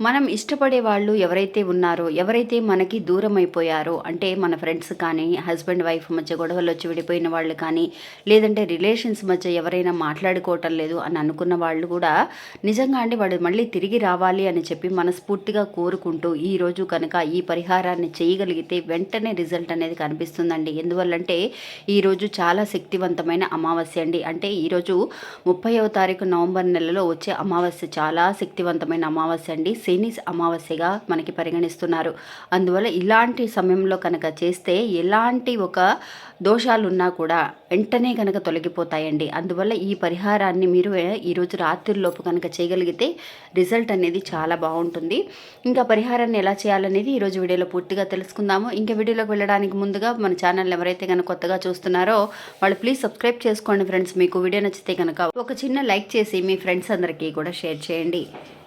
మనం ఇష్టపడే వాళ్ళు ఎవరైతే ఉన్నారో ఎవరైతే మనకి దూరం అయిపోయారో అంటే మన ఫ్రెండ్స్ కానీ హస్బెండ్ వైఫ్ మధ్య గొడవలు వచ్చి విడిపోయిన వాళ్ళు కానీ లేదంటే రిలేషన్స్ మధ్య ఎవరైనా మాట్లాడుకోవటం లేదు అని అనుకున్న వాళ్ళు కూడా నిజంగా అండి వాళ్ళు మళ్ళీ తిరిగి రావాలి అని చెప్పి మనస్ఫూర్తిగా కోరుకుంటూ ఈరోజు కనుక ఈ పరిహారాన్ని చేయగలిగితే వెంటనే రిజల్ట్ అనేది కనిపిస్తుందండి. ఎందువల్లంటే ఈరోజు చాలా శక్తివంతమైన అమావాస్య అండి. అంటే ఈరోజు ముప్పైవ తారీఖు నవంబర్ నెలలో వచ్చే అమావాస్య చాలా శక్తివంతమైన అమావాస్య అండి. శని అమావాస్యగా మనకి పరిగణిస్తున్నారు. అందువల్ల ఇలాంటి సమయంలో కనుక చేస్తే ఎలాంటి ఒక దోషాలు ఉన్నా కూడా వెంటనే కనుక తొలగిపోతాయండి. అందువల్ల ఈ పరిహారాన్ని మీరు ఈరోజు రాత్రిలోపు కనుక చేయగలిగితే రిజల్ట్ అనేది చాలా బాగుంటుంది. ఇంకా పరిహారాన్ని ఎలా చేయాలనేది ఈరోజు వీడియోలో పూర్తిగా తెలుసుకుందాము. ఇంకా వీడియోలోకి వెళ్ళడానికి ముందుగా మన ఛానల్ ఎవరైతే కనుక కొత్తగా చూస్తున్నారో వాళ్ళు ప్లీజ్ సబ్స్క్రైబ్ చేసుకోండి ఫ్రెండ్స్. మీకు వీడియో నచ్చితే కనుక ఒక చిన్న లైక్ చేసి మీ ఫ్రెండ్స్ అందరికీ కూడా షేర్ చేయండి.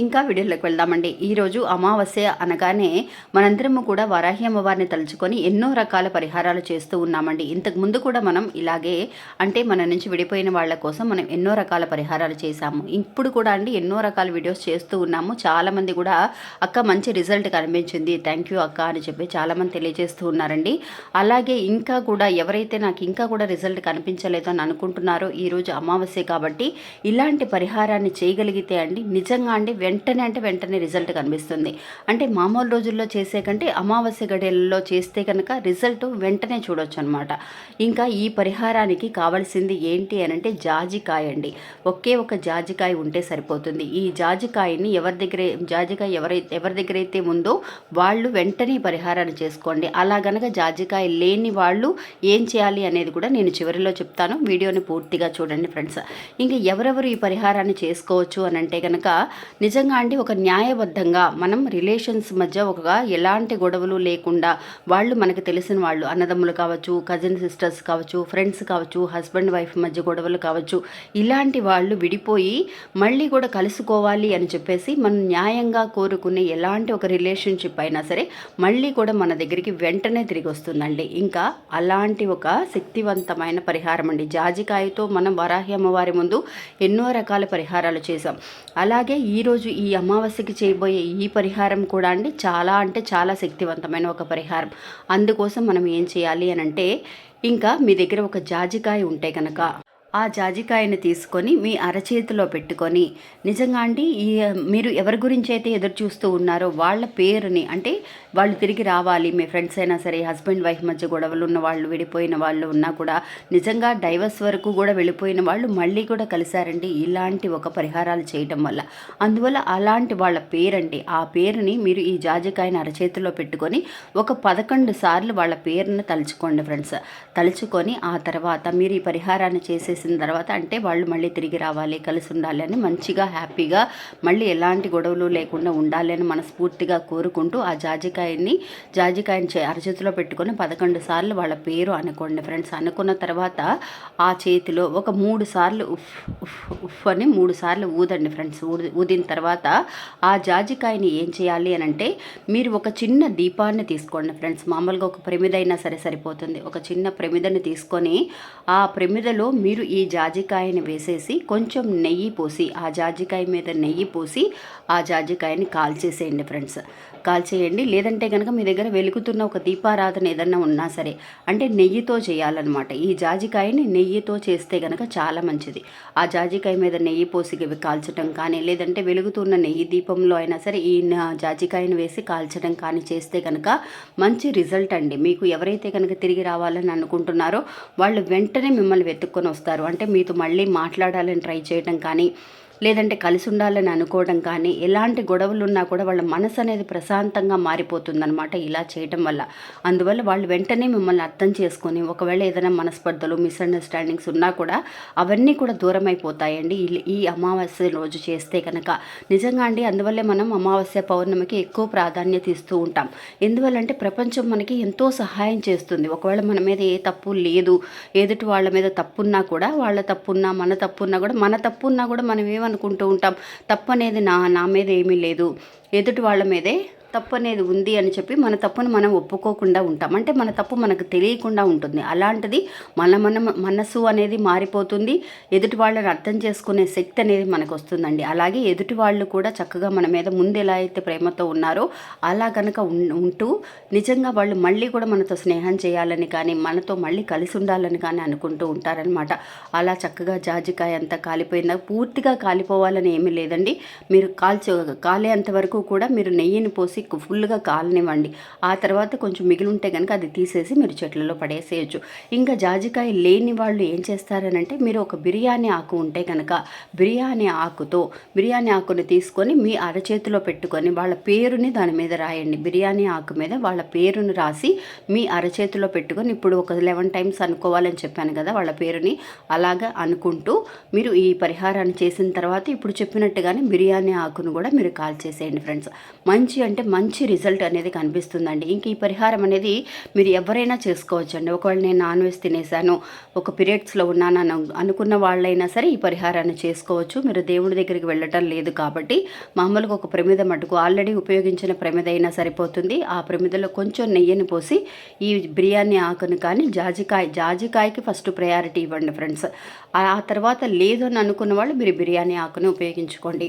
ఇంకా వీడియోలోకి వెళ్దామండి. ఈరోజు అమావాస్య అనగానే మనందరము కూడా వరాహి అమ్మవారిని తలుచుకొని ఎన్నో రకాల పరిహారాలు చేస్తూ ఉన్నామండి. ఇంతకు ముందు కూడా మనం ఇలాగే అంటే మన నుంచి విడిపోయిన వాళ్ళ కోసం మనం ఎన్నో రకాల పరిహారాలు చేశాము. ఇప్పుడు కూడా అండి ఎన్నో రకాల వీడియోస్ చేస్తూ ఉన్నాము. చాలామంది కూడా అక్క మంచి రిజల్ట్ కనిపించింది. థ్యాంక్ యూ అక్క అని చెప్పి చాలామంది తెలియజేస్తూ ఉన్నారండి. అలాగే ఇంకా కూడా ఎవరైతే నాకు ఇంకా కూడా రిజల్ట్ కనిపించలేదు అని అనుకుంటున్నారో ఈరోజు అమావాస్య కాబట్టి ఇలాంటి పరిహారాన్ని చేయగలిగితే అండి నిజంగా అండి వెంటనే అంటే వెంటనే రిజల్ట్ కనిపిస్తుంది. అంటే మామూలు రోజుల్లో చేసే కంటే అమావాస్య గడియలలో చేస్తే కనుక రిజల్ట్ వెంటనే చూడొచ్చు అనమాట ఇంకా ఈ పరిహారానికి కావాల్సింది ఏంటి అని అంటే జాజికాయ అండి. ఒకే ఒక జాజికాయ ఉంటే సరిపోతుంది. ఈ జాజికాయని ఎవరి దగ్గర జాజికాయ ఎవరైతే ఎవరి దగ్గర అయితే ఉందో వాళ్ళు వెంటనే పరిహారాన్ని చేసుకోండి. అలా గనక జాజికాయ లేని వాళ్ళు ఏం చేయాలి అనేది కూడా నేను చివరిలో చెప్తాను. వీడియోని పూర్తిగా చూడండి ఫ్రెండ్స్. ఇంకా ఎవరెవరు ఈ పరిహారాన్ని చేసుకోవచ్చు అని అంటే కనుక నిజ నిజంగా అండి ఒక న్యాయబద్ధంగా మనం రిలేషన్స్ మధ్య ఒక ఎలాంటి గొడవలు లేకుండా వాళ్ళు మనకు తెలిసిన వాళ్ళు అన్నదమ్ములు కావచ్చు కజిన్ సిస్టర్స్ కావచ్చు ఫ్రెండ్స్ కావచ్చు హస్బెండ్ వైఫ్ మధ్య గొడవలు కావచ్చు ఇలాంటి వాళ్ళు విడిపోయి మళ్ళీ కూడా కలుసుకోవాలి అని చెప్పేసి మనం న్యాయంగా కోరుకునే ఎలాంటి ఒక రిలేషన్షిప్ అయినా సరే మళ్ళీ కూడా మన దగ్గరికి వెంటనే తిరిగి వస్తుందండి. ఇంకా అలాంటి ఒక శక్తివంతమైన పరిహారం అండి. జాజికాయతో మనం వరాహి అమ్మవారి ముందు ఎన్నో రకాల పరిహారాలు చేసాం అలాగే ఈరోజు ఈ అమావాస్యకి చేయబోయే ఈ పరిహారం కూడా అండి చాలా అంటే చాలా శక్తివంతమైన ఒక పరిహారం. అందుకోసం మనం ఏం చేయాలి అని అంటే ఇంకా మీ దగ్గర ఒక జాజికాయ ఉంటే కనుక ఆ జాజికాయని తీసుకొని మీ అరచేతిలో పెట్టుకొని నిజంగా అండి ఈ మీరు ఎవరి గురించి అయితే ఎదురు చూస్తూ ఉన్నారో వాళ్ళ పేరుని అంటే వాళ్ళు తిరిగి రావాలి మీ ఫ్రెండ్స్ అయినా సరే హస్బెండ్ వైఫ్ మధ్య గొడవలు ఉన్న వాళ్ళు విడిపోయిన వాళ్ళు ఉన్నా కూడా నిజంగా డైవర్స్ వరకు కూడా వెళ్ళిపోయిన వాళ్ళు మళ్ళీ కూడా కలిశారండి ఇలాంటి ఒక పరిహారాలు చేయటం వల్ల. అందువల్ల అలాంటి వాళ్ళ పేరండి ఆ పేరుని మీరు ఈ జాజికాయని అరచేతిలో పెట్టుకొని ఒక పదకొండు సార్లు వాళ్ళ పేరును తలుచుకోండి ఫ్రెండ్స్. తలుచుకొని ఆ తర్వాత మీరు ఈ పరిహారాన్ని చేసేసి చేసిన తర్వాత అంటే వాళ్ళు మళ్ళీ తిరిగి రావాలి కలిసి ఉండాలి అని మంచిగా హ్యాపీగా మళ్ళీ ఎలాంటి గొడవలు లేకుండా ఉండాలి అని మనస్ఫూర్తిగా కోరుకుంటూ ఆ జాజికాయని జాజికాయని చే- అరచేతిలో పెట్టుకొని పదకొండు సార్లు వాళ్ళ పేరు అనుకోండి ఫ్రెండ్స్. అనుకున్న తర్వాత ఆ చేతిలో ఒక మూడు సార్లు ఉఫ్ ఉఫ్ ఉఫ్ అని మూడు సార్లు ఊదండి ఫ్రెండ్స్. ఊది ఊదిన తర్వాత ఆ జాజికాయని ఏం చేయాలి అని అంటే మీరు ఒక చిన్న దీపాన్ని తీసుకోండి ఫ్రెండ్స్. మామూలుగా ఒక ప్రమిద అయినా సరే సరిపోతుంది. ఒక చిన్న ప్రమిదని తీసుకొని ఆ ప్రమిదలో మీరు ఈ జాజికాయని వేసేసి కొంచెం నెయ్యి పోసి ఆ జాజికాయ మీద నెయ్యి పోసి ఆ జాజికాయని కాల్చేసేయండి ఫ్రెండ్స్. కాల్చేయండి. లేదంటే కనుక మీ దగ్గర వెలుగుతున్న ఒక దీపారాధన ఏదన్నా ఉన్నా సరే అంటే నెయ్యితో చేయాలన్నమాట. ఈ జాజికాయని నెయ్యితో చేస్తే కనుక చాలా మంచిది. ఆ జాజికాయ మీద నెయ్యి పోసి కాల్చడం కానీ లేదంటే వెలుగుతున్న నెయ్యి దీపంలో అయినా సరే ఈ జాజికాయని జాజికాయను వేసి కాల్చడం కానీ చేస్తే కనుక మంచి రిజల్ట్ అండి. మీకు ఎవరైతే కనుక తిరిగి రావాలని అనుకుంటున్నారో వాళ్ళు వెంటనే మిమ్మల్ని వెతుక్కొని వస్తారు. అంటే మీతో మళ్ళీ మాట్లాడాలని ట్రై చేయడం కానీ లేదంటే కలిసి ఉండాలని అనుకోవడం కానీ ఎలాంటి గొడవలు ఉన్నా కూడా వాళ్ళ మనసు అనేది ప్రశాంతంగా మారిపోతుందనమాట ఇలా చేయటం వల్ల. అందువల్ల వాళ్ళు వెంటనే మిమ్మల్ని అర్థం చేసుకొని ఒకవేళ ఏదైనా మనస్పర్ధలు మిస్అండర్స్టాండింగ్స్ ఉన్నా కూడా అవన్నీ కూడా దూరం అయిపోతాయండి ఈ- అమావాస్య రోజు చేస్తే కనుక. నిజంగా అండి అందువల్లే మనం అమావాస్య పౌర్ణమికి ఎక్కువ ప్రాధాన్యత ఇస్తూ ఉంటాం. ఎందువల్లంటే ప్రపంచం మనకి ఎంతో సహాయం చేస్తుంది. ఒకవేళ మన మీద ఏ తప్పు లేదు ఎదుటి వాళ్ళ మీద తప్పున్నా కూడా వాళ్ళ తప్పున్నా మన తప్పున్నా కూడా మన తప్పున్నా కూడా మనం అనుకుంటూ ఉంటాం. తప్పు అనేది నా నా మీద ఏమీ లేదు. ఎదుటి వాళ్ళ మీదే తప్పు అనేది ఉంది అని చెప్పి మన తప్పును మనం ఒప్పుకోకుండా ఉంటాం. అంటే మన తప్పు మనకు తెలియకుండా ఉంటుంది. అలాంటిది మన మన మనసు అనేది మారిపోతుంది. ఎదుటి వాళ్ళని అర్థం చేసుకునే శక్తి అనేది మనకు వస్తుందండి. అలాగే ఎదుటి వాళ్ళు కూడా చక్కగా మన మీద ముందు ఎలా అయితే ప్రేమతో ఉన్నారో అలా కనుక ఉంటూ నిజంగా వాళ్ళు మళ్ళీ కూడా మనతో స్నేహం చేయాలని కానీ మనతో మళ్ళీ కలిసి ఉండాలని కానీ అనుకుంటూ ఉంటారనమాట అలా చక్కగా జాజికాయ అంతా కాలిపోయిందా? పూర్తిగా కాలిపోవాలని ఏమీ లేదండి. మీరు కాల్చ కాలే అంతవరకు కూడా మీరు నెయ్యిని పోసి ఫుల్గా కాలనివ్వండి. ఆ తర్వాత కొంచెం మిగిలి ఉంటే కనుక అది తీసేసి మీరు చెట్లలో పడేసేయచ్చు. ఇంకా జాజికాయ లేని వాళ్ళు ఏం చేస్తారనంటే మీరు ఒక బిర్యానీ ఆకు ఉంటే కనుక బిర్యానీ ఆకుతో బిర్యానీ ఆకుని తీసుకొని మీ అరచేతిలో పెట్టుకొని వాళ్ళ పేరుని దాని మీద రాయండి. బిర్యానీ ఆకు మీద వాళ్ళ పేరుని రాసి మీ అరచేతిలో పెట్టుకొని ఇప్పుడు ఒక లెవెన్ టైమ్స్ అనుకోవాలని చెప్పాను కదా వాళ్ళ పేరుని అలాగా అనుకుంటూ మీరు ఈ పరిహారాన్ని చేసిన తర్వాత ఇప్పుడు చెప్పినట్టుగానే బిర్యానీ ఆకును కూడా మీరు కాల్ చేసేయండి ఫ్రెండ్స్. మంచి అంటే మంచి రిజల్ట్ అనేది కనిపిస్తుందండి. ఇంక ఈ పరిహారం అనేది మీరు ఎవరైనా చేసుకోవచ్చండి. ఒకవేళ నేను నాన్ వెజ్ తినేసాను ఒక పీరియడ్స్లో ఉన్నాను అనుకున్న వాళ్ళైనా సరే ఈ పరిహారాన్ని చేసుకోవచ్చు. మీరు దేవుడి దగ్గరికి వెళ్ళటం లేదు కాబట్టి మామూలుగా ఒక ప్రమిద మటుకు ఆల్రెడీ ఉపయోగించిన ప్రమిద అయినా సరిపోతుంది. ఆ ప్రమిదలో కొంచెం నెయ్యిని పోసి ఈ బిర్యానీ ఆకును కానీ జాజికాయ జాజికాయకి ఫస్ట్ ప్రయారిటీ ఇవ్వండి ఫ్రెండ్స్. ఆ తర్వాత లేదు అని అనుకున్న వాళ్ళు మీరు బిర్యానీ ఆకును ఉపయోగించుకోండి.